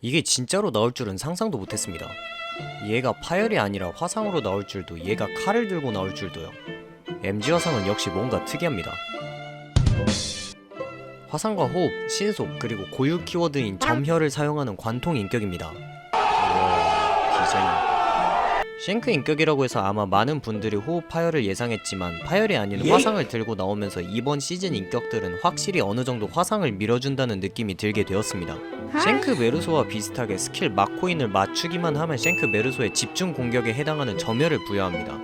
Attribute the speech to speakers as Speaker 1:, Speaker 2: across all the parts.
Speaker 1: 이게 진짜로 나올 줄은 상상도 못했습니다. 얘가 파열이 아니라 화상으로 나올 줄도 얘가 칼을 들고 나올 줄도요. MG 화상은 역시 뭔가 특이합니다. 화상과 호흡, 신속, 그리고 고유 키워드인 점혈을 사용하는 관통 인격입니다. 우와, 디자인. 쉔크 인격이라고 해서 아마 많은 분들이 호흡 파열을 예상했지만 파열이 아닌 화상을 들고 나오면서 이번 시즌 인격들은 확실히 어느 정도 화상을 밀어준다는 느낌이 들게 되었습니다. 쉔크 메르소와 비슷하게 스킬 마코인을 맞추기만 하면 쉔크 메르소의 집중 공격에 해당하는 점혈을 부여합니다.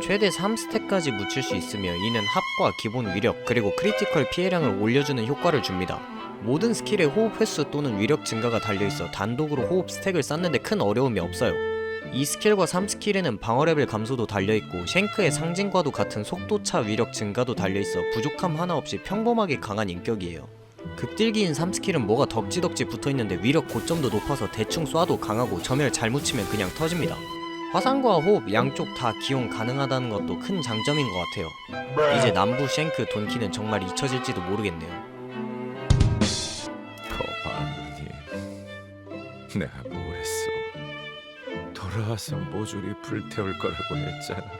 Speaker 1: 최대 3스택까지 묻힐 수 있으며 이는 합과 기본 위력 그리고 크리티컬 피해량을 올려주는 효과를 줍니다. 모든 스킬의 호흡 횟수 또는 위력 증가가 달려있어 단독으로 호흡 스택을 쌓는데 큰 어려움이 없어요. 이 스킬과 3스킬에는 방어 레벨 감소도 달려있고 쉔크의 상징과도 같은 속도차 위력 증가도 달려있어 부족함 하나 없이 평범하게 강한 인격이에요. 극딜기인 3스킬은 뭐가 덕지덕지 붙어있는데 위력 고점도 높아서 대충 쏴도 강하고 점멸 잘 묻히면 그냥 터집니다. 화상과 호흡 양쪽 다 기용 가능하다는 것도 큰 장점인 것 같아요. 이제 남부 쉔크 돈키는 정말 잊혀질지도 모르겠네요.
Speaker 2: 거봐님 내가 돌아와서 모조리 불태울 거라고 했잖아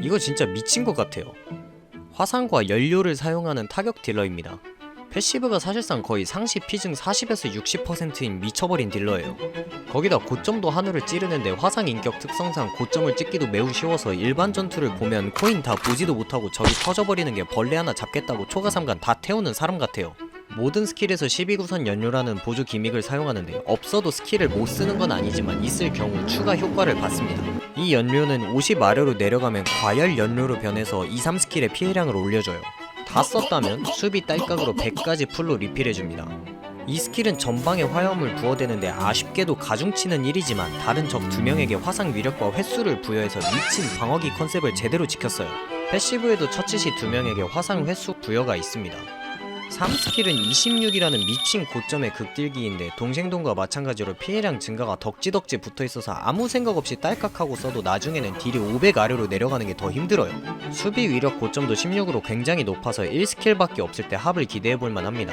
Speaker 1: 이거 진짜 미친 것 같아요. 화상과 연료를 사용하는 타격 딜러입니다. 패시브가 사실상 거의 상시 피증 40에서 60%인 미쳐버린 딜러예요. 거기다 고점도 하늘을 찌르는데 화상 인격 특성상 고점을 찍기도 매우 쉬워서 일반 전투를 보면 코인 다 보지도 못하고 적이 터져버리는 게 벌레 하나 잡겠다고 초가삼간 다 태우는 사람 같아요. 모든 스킬에서 12구선 연료라는 보조 기믹을 사용하는데 없어도 스킬을 못 쓰는 건 아니지만 있을 경우 추가 효과를 받습니다. 이 연료는 50 아래로 내려가면 과열 연료로 변해서 2, 3스킬의 피해량을 올려줘요. 다 썼다면 수비 딸깍으로 100까지 풀로 리필해줍니다. 이 스킬은 전방에 화염을 부어대는데 아쉽게도 가중치는 일이지만 다른 적두 명에게 화상 위력과 횟수를 부여해서 미친 방어기 컨셉을 제대로 지켰어요. 패시브에도 처치시 두 명에게 화상 횟수 부여가 있습니다. 3스킬은 26이라는 미친 고점의 극딜기인데 동생동과 마찬가지로 피해량 증가가 덕지덕지 붙어있어서 아무 생각 없이 딸깍하고 써도 나중에는 딜이 500 아래로 내려가는 게 더 힘들어요. 수비 위력 고점도 16으로 굉장히 높아서 1스킬밖에 없을 때 합을 기대해볼만 합니다.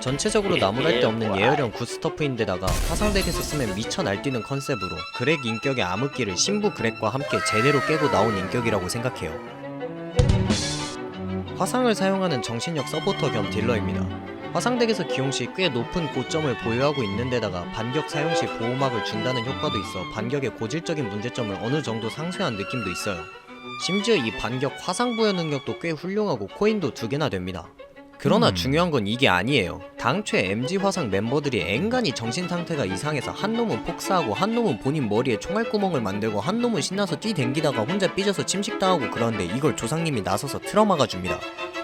Speaker 1: 전체적으로 나무랄 데 없는 예열형 굿스터프인데다가 화상덱에서 쓰면 미쳐 날뛰는 컨셉으로 그렉 인격의 암흑기를 신부 그렉과 함께 제대로 깨고 나온 인격이라고 생각해요. 화상을 사용하는 정신력 서포터 겸 딜러입니다. 화상덱에서 기용 시 꽤 높은 고점을 보유하고 있는 데다가 반격 사용 시 보호막을 준다는 효과도 있어 반격의 고질적인 문제점을 어느 정도 상쇄한 느낌도 있어요. 심지어 이 반격 화상 부여 능력도 꽤 훌륭하고 코인도 두 개나 됩니다. 그러나
Speaker 2: 음.
Speaker 1: 중요한 건 이게 아니에요. 당초에 MG 화상 멤버들이 앵간히 정신 상태가 이상해서 한 놈은 폭사하고 한 놈은 본인 머리에 총알 구멍을 만들고 한 놈은 신나서 뛰댕기다가 혼자 삐져서 침식당하고 그러는데 이걸 조상님이 나서서 틀어막아 줍니다.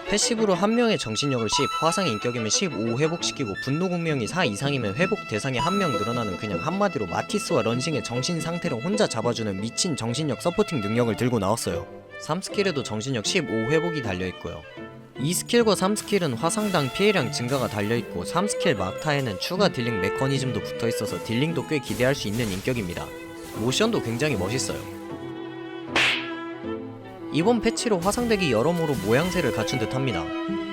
Speaker 1: 패시브로 한 명의 정신력을 10, 화상 인격이면 15 회복시키고 분노 공명이 4 이상이면 회복 대상이 한 명 늘어나는 그냥 한마디로 마티스와 런싱의 정신 상태를 혼자 잡아주는 미친 정신력 서포팅 능력을 들고 나왔어요. 3스킬에도 정신력 15 회복이 달려있고요. 2스킬과 3스킬은 화상당 피해량 증가가 달려있고 3스킬 막타에는 추가 딜링 메커니즘도 붙어있어서 딜링도 꽤 기대할 수 있는 인격입니다. 모션도 굉장히 멋있어요. 이번 패치로 화상덱이 여러모로 모양새를 갖춘 듯합니다.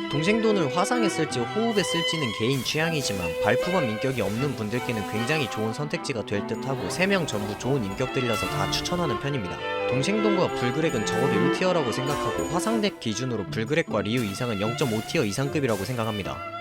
Speaker 1: 동생 돈을 화상에 쓸지 호흡에 쓸지는 개인 취향이지만 발품함 인격이 없는 분들께는 굉장히 좋은 선택지가 될 듯하고 3명 전부 좋은 인격들이라서 다 추천하는 편입니다. 동생돈과 불그렉은 적어도 1티어라고 생각하고 화상덱 기준으로 불그렉과 리우 이상은 0.5티어 이상급이라고 생각합니다.